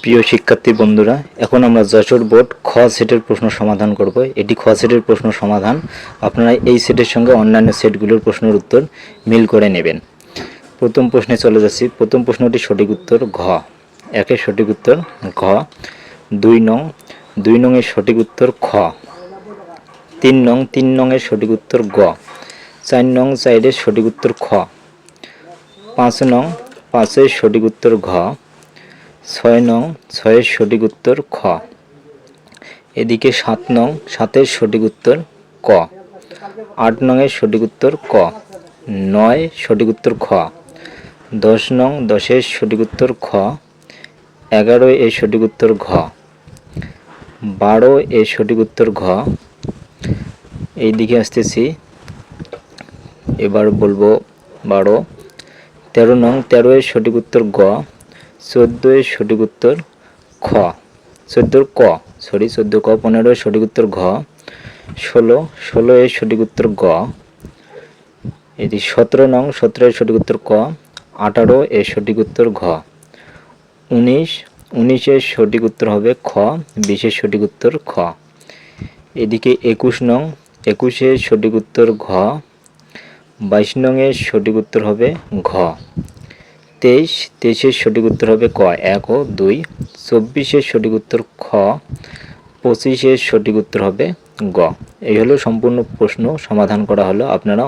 প্রিয় শিক্ষার্থী বন্ধুরা, এখন আমরা যশোর বোর্ড খ সেটের প্রশ্ন সমাধান করব। এটি খ সেটের প্রশ্ন সমাধান। আপনারা এই সেটের সঙ্গে অন্যান্য সেটগুলোর প্রশ্নের উত্তর মিল করে নেবেন। প্রথম প্রশ্নে চলে যাচ্ছি। প্রথম প্রশ্নটি সঠিক উত্তর ঘ। একের সঠিক উত্তর ঘ। দুই নং। দুই নংয়ের সঠিক উত্তর খ। তিন নং। তিন নংয়ের সঠিক উত্তর গ। চার নং চারের সঠিক উত্তর খ। পাঁচ নং। পাঁচের সঠিক উত্তর ঘ। ছয় নং ছয়ের সঠিক উত্তর খ। এদিকে সাত নং সাতের সঠিক উত্তর ক। আট নংয়ের সঠিক উত্তর ক। নয় সঠিক উত্তর খ। দশ নং দশের সঠিক উত্তর খ। এগারো এর সঠিক উত্তর ঘ। বারো এর সঠিক উত্তর ঘ। এই দিকে আসতেছি। এবার বলব বারো। তেরো নং তেরো এর সঠিক উত্তর গ। চোদ্দ এর সঠিক উত্তর খ। চোদ্দোর ক সরি চোদ্দ ক পনেরো এর সঠিক উত্তর ঘ, ষোলো ষোলো এর সঠিক উত্তর গ। এটি সতেরো নং সতেরো এর সঠিক উত্তর ক, আঠারো এর সঠিক উত্তর ঘ। উনিশ উনিশের সঠিক উত্তর হবে খ বিশের সঠিক উত্তর খ। এদিকে একুশ নং একুশের সঠিক উত্তর ঘ, বাইশ নংয়ের সঠিক উত্তর হবে ঘ। তেইশ, তেইশের সঠিক উত্তর হবে ক, এক ও দুই। চব্বিশের সঠিক উত্তর খ, পঁচিশের সঠিক উত্তর হবে গ। এই হলো সম্পূর্ণ প্রশ্ন সমাধান করা হলো। আপনারা